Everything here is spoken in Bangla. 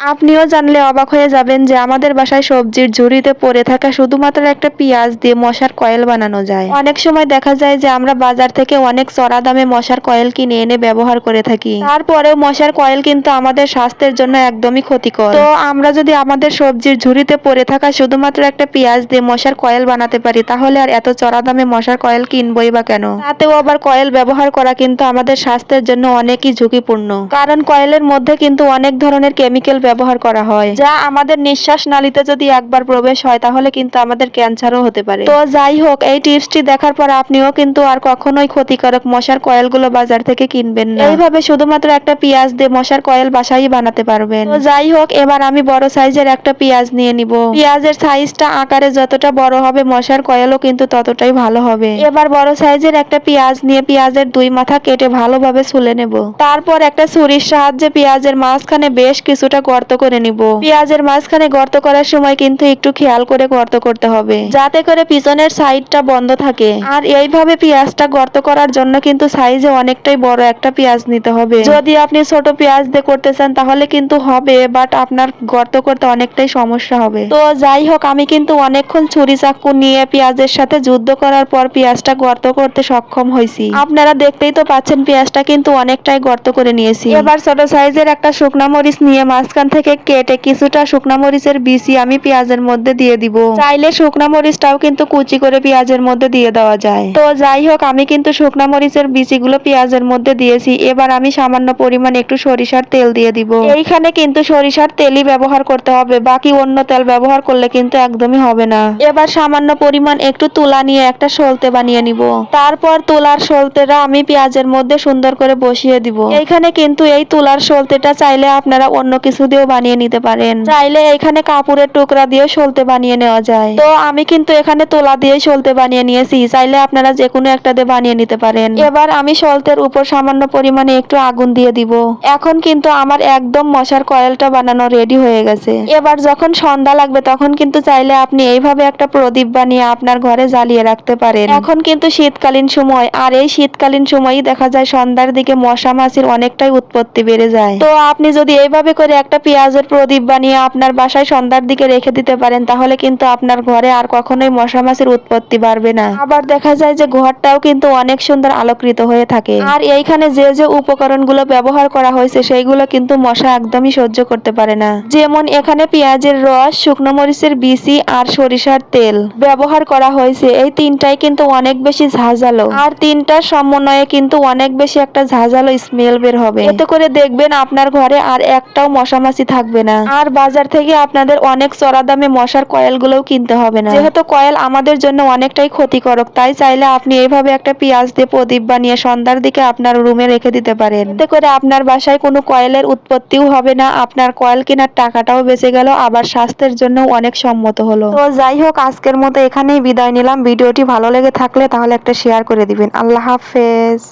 আপনিও জানলে অবাক হয়ে যাবেন যে আমাদের বাসায় সবজির ঝুড়িতে পড়ে থাকা শুধুমাত্র একটা পেঁয়াজ দিয়ে মশার কয়েল বানানো যায়। অনেক সময় দেখা যায় যে আমরা বাজার থেকে অনেক চড়া দামে মশার কয়েল কিনে এনে ব্যবহার করে থাকি। তারপরেও মশার কয়েল কিন্তু আমাদের স্বাস্থ্যের জন্য একদমই ক্ষতিকর। তো আমরা যদি আমাদের সবজির ঝুড়িতে পড়ে থাকা শুধুমাত্র একটা পেঁয়াজ দিয়ে মশার কয়েল বানাতে পারি, তাহলে আর এত চড়া দামে মশার কয়েল কিনবই বা কেন? তাতেও আবার কয়েল ব্যবহার করা কিন্তু আমাদের স্বাস্থ্যের জন্য অনেকই ঝুঁকিপূর্ণ। কারণ কয়েলের মধ্যে কিন্তু অনেক ধরনের কেমিক্যাল ব্যবহার করা হয়। যা আমাদের নিঃশ্বাস নালীতে যদি একবার প্রবেশ হয়, তাহলে কিন্তু আমাদের ক্যান্সারও হতে পারে। তো যাই হোক, এই টিপসটি দেখার পর আপনিও কিন্তু আর কখনোই ক্ষতিকারক মশার কয়েলগুলো বাজার থেকে কিনবেন না। এইভাবে শুধুমাত্র একটা পেঁয়াজ দিয়ে মশার কয়েল বাসায় বানাতে পারবেন। তো যাই হোক, এবার আমি বড় সাইজের একটা পেঁয়াজ নিয়ে নিব। পেঁয়াজের সাইজটা আকারে যতটা বড় হবে, মশার কয়েলও কিন্তু ততটাই ভালো হবে। এবার বড় সাইজের একটা পেঁয়াজ নিয়ে পেঁয়াজের দুই মাথা কেটে ভালোভাবে ছুলে নেব। তারপর একটা ছুরির সাহায্যে পেঁয়াজের মাঝখানে বেশ কিছুটা গর্ত করে নিব। পেঁয়াজের মাঝখানে গর্ত করার সময় কিন্তু একটু খেয়াল করে গর্ত করতে হবে। যাতে করে পিছনের সাইডটা বন্ধ থাকে। আর এইভাবে পেঁয়াজটা গর্ত করার জন্য কিন্তু সাইজে অনেকটাই বড় একটা পেঁয়াজ নিতে হবে। যদি আপনি ছোট পেঁয়াজ দিয়ে করতে চান তাহলে কিন্তু হবে বাট আপনার গর্ত করতে অনেকটাই সমস্যা হবে। তো যাই হোক আমি কিন্তু অনেকক্ষণ ছুরি চাকু নিয়ে পেঁয়াজের সাথে যুদ্ধ করার পর পেঁয়াজটা গর্ত করতে সক্ষম হয়েছি। আপনারা দেখতেই তো পাচ্ছেন পেঁয়াজটা কিন্তু অনেকটাই গর্ত করে নিয়েছি। এবার ছোট সাইজের একটা শুকনা মরিচ নিয়ে মাঝখান থেকে কেটে কিছুটা শুকনা মরিচের বিচি আমি পেঁয়াজের মধ্যে দিয়ে দিব। চাইলে শুকনা মরিচটাও কিন্তু কুচি করে পেঁয়াজের মধ্যে দিয়ে দেওয়া যায়। তো যাই হোক, আমি কিন্তু শুকনা মরিচের বিচিগুলো পেঁয়াজের মধ্যে দিয়েছি। এবার আমি সামান্য পরিমাণ একটু সরিষার তেল দিয়ে দিব। এইখানে কিন্তু সরিষার তেলই ব্যবহার করতে হবে। বাকি অন্য তেল ব্যবহার করলে কিন্তু একদমই হবে না। এবার সামান্য পরিমাণ একটু তুলা নিয়ে একটা সলতে বানিয়ে নিব। তারপর তুলার সলতেটা আমি পেঁয়াজের মধ্যে সুন্দর করে বসিয়ে দিব। এইখানে কিন্তু এই তুলার সলতেটা চাইলে আপনারা অন্য কিছু দিয়েও বানিয়ে নিতে পারেন। চাইলে এখানে কাপড়ের টুকরা দিয়ে সলতে বানিয়ে নেওয়া যায়। তো আমি কিন্তু এখানে তোলা দিয়ে সলতে বানিয়ে নিয়েছি। চাইলে আপনারা যে কোনো একটা দিয়ে বানিয়ে নিতে পারেন। এবার আমি সলতের উপর সামান্য পরিমাণে একটু আগুন দিয়ে দিব। এখন কিন্তু আমার একদম মশার কয়েলটা বানানো রেডি হয়ে গেছে। এবার যখন সন্ধ্যা লাগবে তখন কিন্তু চাইলে আপনি এইভাবে একটা প্রদীপ বানিয়ে আপনার ঘরে জ্বালিয়ে রাখতে পারেন। এখন কিন্তু শীতকালীন সময়, আর এই শীতকালীন সময়ই দেখা যায় সন্ধ্যার দিকে মশা মাছির অনেকটাই উৎপত্তি বেড়ে যায়। তো আপনি যদি এইভাবে করে একটা পেঁয়াজের প্রদীপ বানিয়ে আপনার বাসায় সন্ধ্যার দিকে রেখে দিতে পারেন, তাহলে কিন্তু আপনার ঘরে আর কখনোই মশা মাছির উৎপত্তি বাড়বে না। আবার দেখা যায় যে ঘরটাও কিন্তু অনেক সুন্দর আলোকৃত হয়ে থাকে। আর এইখানে যে যে উপকরণগুলো ব্যবহার করা হয়েছে, সেইগুলো কিন্তু মশা একদমই সহ্য করতে পারে না। যেমন এখানে পেঁয়াজের রস, শুকনো মরিচের বিচি আর সরিষার তেল ব্যবহার করা হয়েছে। এই তিনটাই কিন্তু অনেক বেশি ঝাঁঝালো। আর তিনটার সমন্বয়ে কিন্তু অনেক বেশি একটা ঝাঁঝালো স্মেল বের হবে। এতে করে দেখবেন আপনার ঘরে আর একটাও মশামাছি থাকবে না। আর বাজার থেকে আপনাদের অনেক চড়া দামে মশার কয়েল গুলোও কিনতে হবে না। যেহেতু কয়েল আমাদের জন্য অনেকটাই ক্ষতিকারক তাই চাইলে আপনি এইভাবে একটা পেঁয়াজ দিয়ে প্রদীপ বানিয়ে সন্ধ্যার দিকে আপনার রুমে রেখে দিতে পারেন। এতে করে আপনার বাসায় কোনো কয়েলের উৎপত্তিও হবে না আপনার কয়েল কেনার টাকাটাও বেঁচে গেল আবার স্বাস্থ্যের জন্য অনেক সম্মত হলো। তো যাই হোক আজকের মতো এখানেই বিদায় নিলাম। ভিডিওটি ভালো লেগে থাকলে তাহলে একটা শেয়ার করে দিবেন। আল্লাহ হাফেজ।